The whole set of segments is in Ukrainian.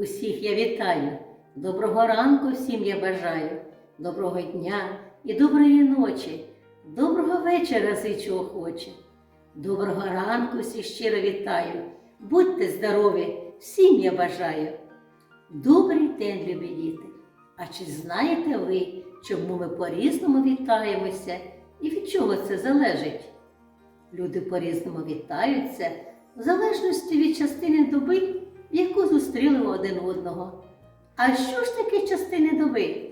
Усіх я вітаю. Доброго ранку всім я бажаю. Доброго дня і доброї ночі. Доброго вечора зичу охоче. Доброго ранку всіх щиро вітаю. Будьте здорові, всім я бажаю. Добрий день, любі діти. А чи знаєте ви, чому ми по-різному вітаємося і від чого це залежить? Люди по-різному вітаються в залежності від частини доби, яку зустріли один одного. А що ж таке частини доби?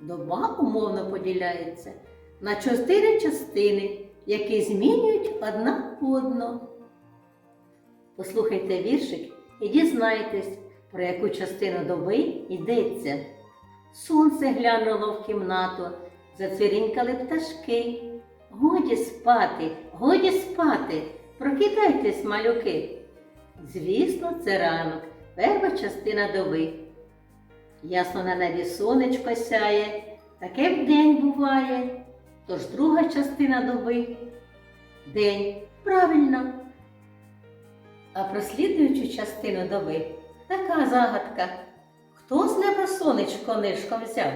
Доба умовно поділяється на чотири частини, які змінюють одна одну. Послухайте віршик і дізнайтесь, про яку частину доби йдеться. Сонце глянуло в кімнату, зацвірінькали пташки. Годі спати, годі спати, прокидайтесь, малюки. Звісно, це ранок, перша частина доби. Ясно на небі сонечко сяє, таке вдень буває. Тож друга частина доби день. Правильно. А про слідуючу частину доби така загадка. Хто з неба сонечко нишком взяв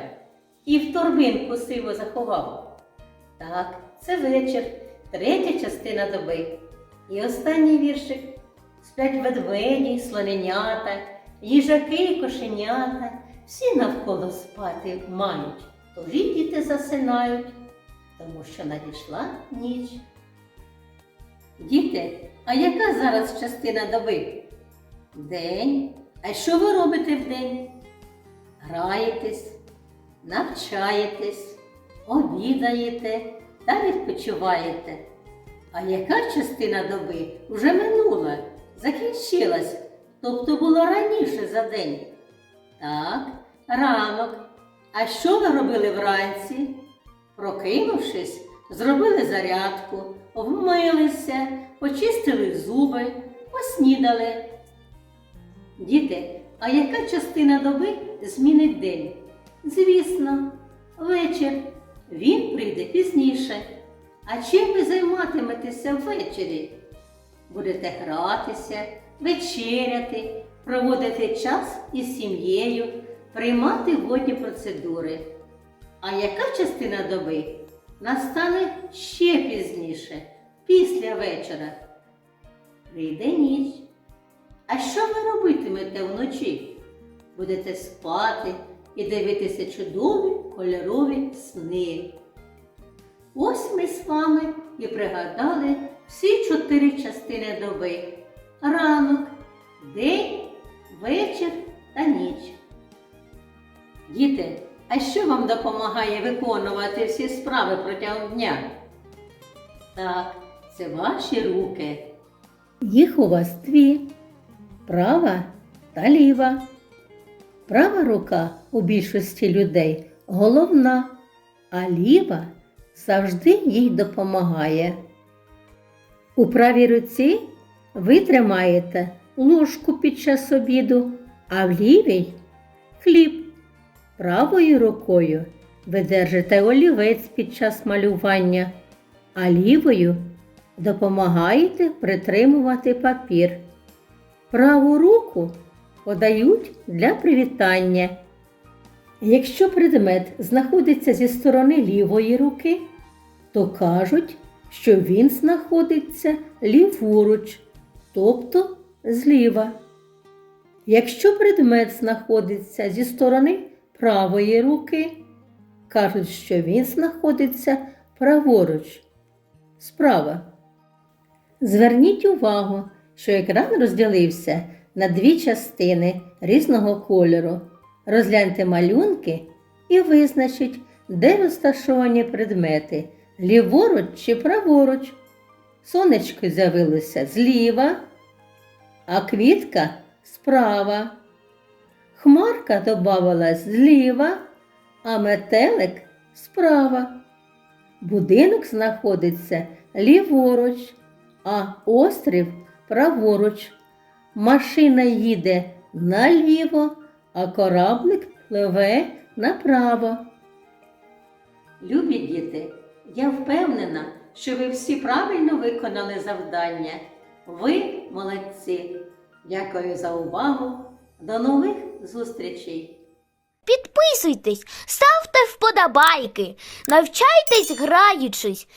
і в торбинку сиво заховав? Так, це вечір, третя частина доби. І останній віршик сплять ведмеді, слоненята, їжаки і кошенята. Всі навколо спати мають, тож діти засинають, тому що надійшла ніч. Діти, а яка зараз частина доби? День. А що ви робите вдень? Граєтесь, навчаєтесь, обідаєте та відпочиваєте. А яка частина доби вже минула, закінчилась, тобто була раніше за день? Так, ранок. А що ви робили вранці? Прокинувшись, зробили зарядку, вмилися, почистили зуби, поснідали. Діти, а яка частина доби змінить день? Звісно, вечір. Він прийде пізніше. А чим ви займатиметеся ввечері? Будете гратися, вечеряти, проводити час із сім'єю, приймати водні процедури. А яка частина доби настане ще пізніше, після вечора? Прийде ніч. А що ви робитимете вночі? Будете спати і дивитися чудові кольорові сни. Ось ми з вами і пригадали всі чотири частини доби: ранок, день, вечір та ніч. Діти, а що вам допомагає виконувати всі справи протягом дня? Так, це ваші руки. Їх у вас дві права та ліва. Права рука у більшості людей головна, а ліва завжди їй допомагає. У правій руці ви тримаєте ложку під час обіду, а в лівій хліб. Правою рукою ви держите олівець під час малювання, а лівою допомагаєте притримувати папір. Праву руку подають для привітання. Якщо предмет знаходиться зі сторони лівої руки, то кажуть, що він знаходиться ліворуч, тобто зліва. Якщо предмет знаходиться зі сторони правої руки, кажуть, що він знаходиться праворуч, справа. Зверніть увагу, що екран розділився на дві частини різного кольору. Розгляньте малюнки і визначіть, де розташовані предмети ліворуч чи праворуч. Сонечко з'явилося зліва, а квітка справа. Хмарка додавалась зліва, а метелик справа. Будинок знаходиться ліворуч, а острів праворуч. Машина їде наліво, а кораблик пливе направо. Любі діти, я впевнена, що ви всі правильно виконали завдання. Ви молодці. Дякую за увагу. До нових зустрічей! Підписуйтесь, ставте вподобайки, навчайтесь граючись